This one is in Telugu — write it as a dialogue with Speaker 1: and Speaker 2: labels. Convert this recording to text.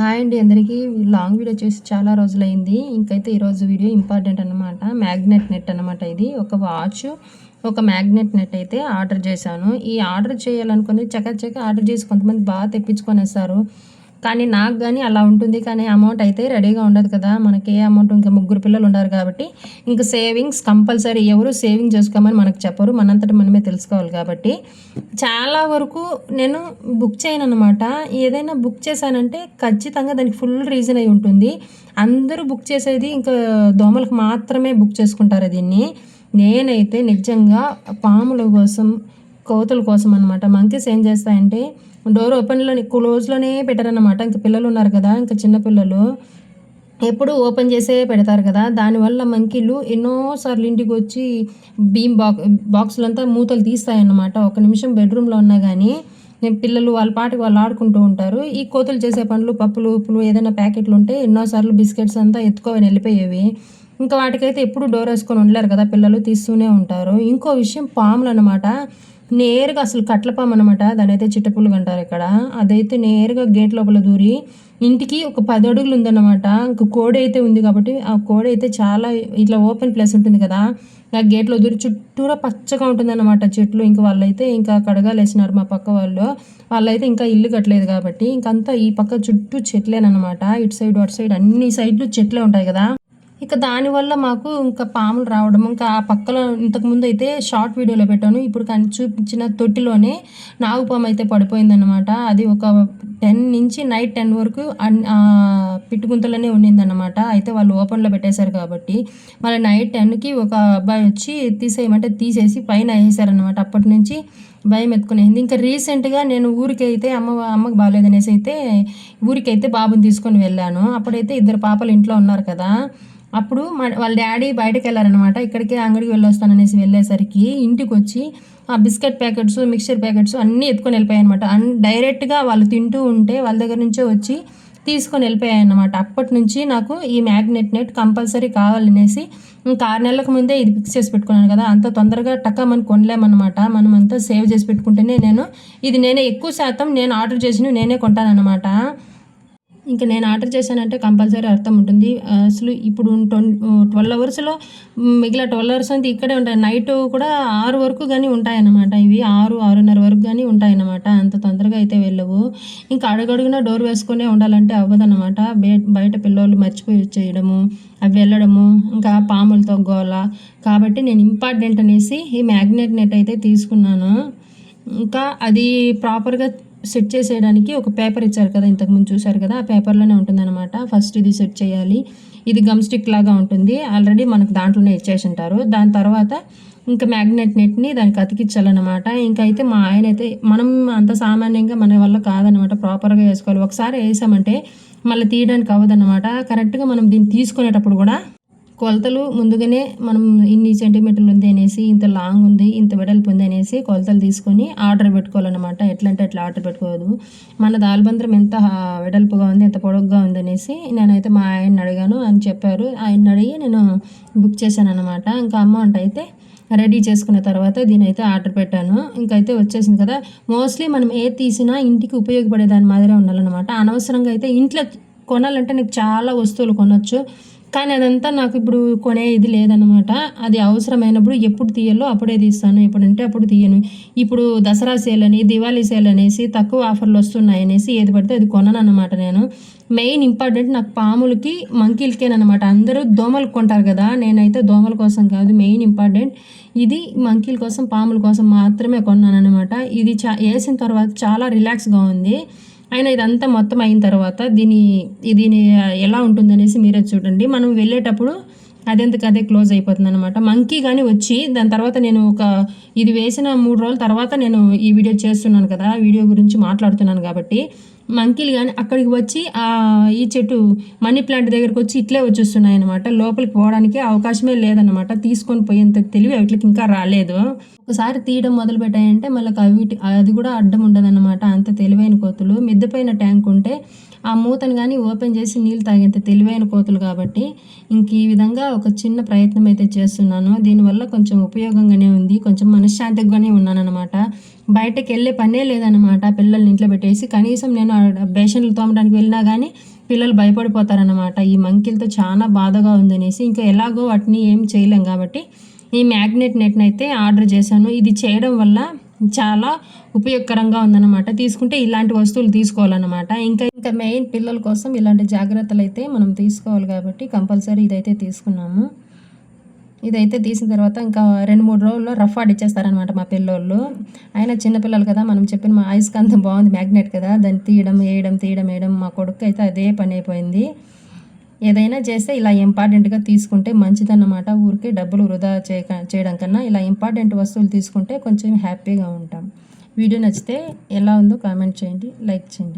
Speaker 1: హాయ్ అండి అందరికీ లాంగ్ వీడియో చేసి చాలా రోజులైంది. ఇంకైతే ఈరోజు వీడియో ఇంపార్టెంట్ అనమాట మ్యాగ్నెట్ నెట్ అనమాట ఇది. ఒక వాచ్ ఒక మ్యాగ్నెట్ నెట్ అయితే ఆర్డర్ చేశాను. ఈ ఆర్డర్ చేయాలనుకుని చక్క ఆర్డర్ చేసి కొంతమంది బాగా తెప్పించుకొనేస్తారు కానీ నాకు కానీ అలా ఉంటుంది. కానీ అమౌంట్ అయితే రెడీగా ఉండదు కదా. మనకి ఏ అమౌంట్ ఇంకా ముగ్గురు పిల్లలు ఉన్నారు కాబట్టి ఇంకా సేవింగ్స్ కంపల్సరీ ఎవరు సేవింగ్ చేసుకోమని మనకు చెప్పరు. మనంతటి మనమే తెలుసుకోవాలి కాబట్టి చాలా వరకు నేను బుక్ చేయను అనమాట ఏదైనా బుక్ చేశానంటే ఖచ్చితంగా దానికి ఫుల్ రీజన్ అయి ఉంటుంది. అందరూ బుక్ చేసేది ఇంకా దోమలకు మాత్రమే బుక్ చేసుకుంటారు దీన్ని. నేనైతే నిజంగా పాముల కోసం కోతుల కోసం అనమాట మంకీస్ ఏం చేస్తాయంటే డోర్ ఓపెన్లోని క్లోజ్లోనే పెట్టారన్నమాట. ఇంకా పిల్లలు ఉన్నారు కదా ఇంకా చిన్నపిల్లలు ఎప్పుడు ఓపెన్ చేసే పెడతారు కదా దానివల్ల మంకీలు ఎన్నోసార్లు ఇంటికి వచ్చి బీమ్ బాక్ బాక్సులంతా మూతలు తీస్తాయన్నమాట. ఒక నిమిషం బెడ్రూమ్లో ఉన్నా కానీ పిల్లలు వాళ్ళ పాటికి వాళ్ళు ఆడుకుంటూ ఉంటారు. ఈ కోతులు చేసే పనులు పప్పులు ఉప్పులు ఏదైనా ప్యాకెట్లు ఉంటే ఎన్నోసార్లు బిస్కెట్స్ అంతా ఎత్తుకొని వెళ్ళిపోయేవి. ఇంకా వాటికైతే ఎప్పుడు డోర్ వేసుకొని ఉండలేరు కదా పిల్లలు తీస్తూనే ఉంటారు. ఇంకో విషయం పాములు అనమాట నేరుగా అసలు కట్లపాము అనమాట దాని అయితే చిట్టపుల్లు అంటారు ఇక్కడ. అదైతే నేరుగా గేట్ లోపల దూరి ఇంటికి ఒక పది అడుగులు ఉందన్నమాట. ఇంక కోడి అయితే ఉంది కాబట్టి ఆ కోడి అయితే చాలా ఇట్లా ఓపెన్ ప్లేస్ ఉంటుంది కదా. ఆ గేట్లో దూరి చుట్టూరా పచ్చగా ఉంటుందన్నమాట చెట్లు. ఇంకా వాళ్ళైతే ఇంకా కడగాలేసినారు మా పక్క వాళ్ళు. వాళ్ళైతే ఇంకా ఇల్లు కట్టలేదు కాబట్టి ఇంకంతా ఈ పక్క చుట్టూ చెట్లేనమాట ఇటు సైడ్ అటు సైడ్ అన్ని సైడ్లు చెట్లే ఉంటాయి కదా. ఇక దానివల్ల మాకు ఇంకా పాములు రావడం ఇంకా ఆ పక్కలో ఇంతకుముందు అయితే షార్ట్ వీడియోలో పెట్టాను ఇప్పుడు కానీ చూపించిన తొట్టిలోనే నాగుపాము అయితే పడిపోయిందనమాట అది ఒక టెన్ నుంచి నైట్ టెన్ వరకు పిట్టుగుంతలోనే ఉండిందన్నమాట అయితే వాళ్ళు ఓపెన్లో పెట్టేశారు కాబట్టి మళ్ళీ నైట్ టెన్కి ఒక అబ్బాయి వచ్చి తీసేయమంటే తీసేసి పైన వేసారనమాట అప్పటి నుంచి భయం ఎత్తుకునేది ఇంకా రీసెంట్గా నేను ఊరికి అయితే అమ్మ అమ్మకి బాగాలేదనేసి అయితే ఊరికైతే బాబుని తీసుకొని వెళ్ళాను. అప్పుడైతే ఇద్దరు పాపలు ఇంట్లో ఉన్నారు కదా. అప్పుడు వాళ్ళ డాడీ బయటకు వెళ్ళారనమాట ఇక్కడికే అంగడికి వెళ్ళొస్తాననేసి వెళ్ళేసరికి ఇంటికి వచ్చి ఆ బిస్కెట్ ప్యాకెట్స్ మిక్చర్ ప్యాకెట్స్ అన్నీ ఎత్తుకొని వెళ్ళిపోయాయి అనమాట అన్ డైరెక్ట్గా వాళ్ళు తింటూ ఉంటే వాళ్ళ దగ్గర నుంచే వచ్చి తీసుకొని వెళ్ళిపోయాయి అనమాట అప్పటి నుంచి నాకు ఈ మ్యాగ్నెట్ నెట్ కంపల్సరీ కావాలనేసి ఇంకా ఆరు నెలలకు ముందే ఇది ఫిక్స్ చేసి పెట్టుకున్నాను కదా. అంత తొందరగా టక్క మనం కొనలేమన్నమాట. మనం అంతా సేవ్ చేసి పెట్టుకుంటేనే నేను ఇది నేనే ఎక్కువ శాతం నేను ఆర్డర్ చేసినవి నేనే కొంటానన్నమాట. ఇంకా నేను ఆర్డర్ చేశానంటే కంపల్సరీ అర్థం ఉంటుంది. అసలు ఇప్పుడు ట్వెల్వ్ అవర్స్లో మిగిలిన ట్వెల్వ్ అవర్స్ అంతా ఇక్కడే ఉంటాయి. నైట్ కూడా ఆరు వరకు కానీ ఉంటాయన్నమాట. ఇవి ఆరు ఆరున్నర వరకు కానీ ఉంటాయన్నమాట. అంత తొందరగా అయితే వెళ్ళవు. ఇంకా అడుగడుగున డోర్ వేసుకునే ఉండాలంటే అవ్వదన్నమాట. బయట పిల్లలు మర్చిపోయి చేయడము అవి వెళ్ళడము ఇంకా పాములతో గోల కాబట్టి నేను ఇంపార్టెంట్ అనేసి ఈ మ్యాగ్నెట్ నెట్ అయితే తీసుకున్నాను. ఇంకా అది ప్రాపర్గా సెట్ చేసేయడానికి ఒక పేపర్ ఇచ్చారు కదా ఇంతకుముందు చూసారు కదా ఆ పేపర్లోనే ఉంటుందన్నమాట. ఫస్ట్ ఇది సెట్ చేయాలి. ఇది గమ్ స్టిక్ లాగా ఉంటుంది. ఆల్రెడీ మనకు దాంట్లోనే ఇచ్చేసి ఉంటారు దాని తర్వాత ఇంకా మ్యాగ్నెట్ నెట్ని దానికి అతికించాలన్నమాట. ఇంకా అయితే మా ఆయన అయితే మనం అంత సామాన్యంగా మన వల్ల కాదనమాట ప్రాపర్గా వేసుకోవాలి. ఒకసారి వేసామంటే మళ్ళీ తీయడానికి అవ్వదన్నమాట. కరెక్ట్గా మనం దీన్ని తీసుకునేటప్పుడు కూడా కొలతలు ముందుగానే మనం ఇన్ని సెంటీమీటర్లు ఉంది అనేసి ఇంత లాంగ్ ఉంది ఇంత వెడల్పు ఉంది అనేసి కొలతలు తీసుకొని ఆర్డర్ పెట్టుకోవాలన్నమాట. ఎట్లా అంటే అట్లా ఆర్డర్ పెట్టుకోవద్దు. మన దాల్బంద్రం ఎంత వెడల్పుగా ఉంది ఎంత పొడవుగా ఉంది అనేసి నేనైతే మా ఆయన్ని అడిగాను. అని చెప్పారు. ఆయన అడిగి నేను బుక్ చేశాను అనమాట ఇంకా అమౌంట్ అయితే రెడీ చేసుకున్న తర్వాత దీని అయితే ఆర్డర్ పెట్టాను. ఇంకైతే వచ్చేసింది కదా. మోస్ట్లీ మనం ఏ తీసినా ఇంటికి ఉపయోగపడే దాని మాదిరే ఉండాలన్నమాట. అనవసరంగా అయితే ఇంట్లో కొనాలంటే నీకు చాలా వస్తువులు కొనొచ్చు. కానీ అదంతా నాకు ఇప్పుడు కొనే ఇది లేదనమాట అది అవసరమైనప్పుడు ఎప్పుడు తీయాలో అప్పుడే తీస్తాను. ఎప్పుడంటే అప్పుడు తీయను. ఇప్పుడు దసరా సేల్ అని దివాళీ సేల్ అనేసి తక్కువ ఆఫర్లు వస్తున్నాయి అనేసి ఏది పడితే అది కొనను అనమాట నేను. మెయిన్ ఇంపార్టెంట్ నాకు పాములకి మంకీలకేనమాట అందరూ దోమలు కొంటారు కదా నేనైతే దోమల కోసం కాదు మెయిన్ ఇంపార్టెంట్ ఇది మంకీల కోసం పాముల కోసం మాత్రమే కొన్నాను అనమాట ఇది చా వేసిన తర్వాత చాలా రిలాక్స్గా ఉంది. అయినా ఇదంతా మొత్తం అయిన తర్వాత దీని దీని ఎలా ఉంటుందనేసి మీరే చూడండి. మనం వెళ్ళేటప్పుడు అదెందుకు అదే క్లోజ్ అయిపోతుంది అనమాట మంకీ కానీ వచ్చి దాని తర్వాత నేను ఒక ఇది వేసిన మూడు రోజుల తర్వాత నేను ఈ వీడియో చేస్తున్నాను కదా వీడియో గురించి మాట్లాడుతున్నాను కాబట్టి మంకీలు కానీ అక్కడికి వచ్చి ఈ చెట్టు మనీ ప్లాంట్ దగ్గరకు వచ్చి ఇట్లే వచ్చేస్తున్నాయి అనమాట లోపలికి పోవడానికి అవకాశమే లేదనమాట తీసుకొని పోయేంత తెలివి వాటికి ఇంకా రాలేదు. ఒకసారి తీయడం మొదలు పెట్టాయంటే మళ్ళీ అవి అది కూడా అడ్డం ఉండదన్నమాట. అంత తెలివైన కోతులు. మిద్దపైన ట్యాంక్ ఉంటే ఆ మూతను కానీ ఓపెన్ చేసి నీళ్ళు తాగేంత తెలివైన కోతులు కాబట్టి ఇంక ఈ విధంగా ఒక చిన్న ప్రయత్నం అయితే చేస్తున్నాను. దీనివల్ల కొంచెం ఉపయోగంగానే ఉంది. కొంచెం మనశ్శాంతిగానే ఉన్నానన్నమాట. బయటకు వెళ్ళే పనే లేదనమాట పిల్లల్ని ఇంట్లో పెట్టేసి కనీసం నేను బేషన్లు తోమడానికి వెళ్ళినా కానీ పిల్లలు భయపడిపోతారనమాట ఈ మంకీలతో చాలా బాధగా ఉందనేసి ఇంకా ఎలాగో వాటిని ఏం చేయలేం కాబట్టి ఈ మ్యాగ్నెట్ నెట్ని అయితే ఆర్డర్ చేశాను. ఇది చేయడం వల్ల చాలా ఉపయోగకరంగా ఉందన్నమాట. తీసుకుంటే ఇలాంటి వస్తువులు తీసుకోవాలన్నమాట. ఇంకా ఇంకా మెయిన్ పిల్లల కోసం ఇలాంటి జాగ్రత్తలు అయితే మనం తీసుకోవాలి కాబట్టి కంపల్సరీ ఇదైతే తీసుకున్నాము. ఇదైతే తీసిన తర్వాత ఇంకా రెండు మూడు రోజుల్లో రఫ్ ఆడిచ్చేస్తారనమాట మా పిల్లోళ్ళు. అయినా చిన్నపిల్లలు కదా మనం చెప్పిన మా అయస్కాంతం బాగుంది మ్యాగ్నెట్ కదా. దాన్ని తీయడం వేయడం తీయడం వేయడం మా కొడుకు అయితే అదే పని అయిపోయింది. ఏదైనా చేస్తే ఇలా ఇంపార్టెంట్గా తీసుకుంటే మంచిదన్నమాట. ఊరికే డబ్బులు వృధా చేయక చేయడం కన్నా ఇలా ఇంపార్టెంట్ వస్తువులు తీసుకుంటే కొంచెం హ్యాపీగా ఉంటాం. వీడియో నచ్చితే ఎలా ఉందో కామెంట్ చేయండి లైక్ చేయండి.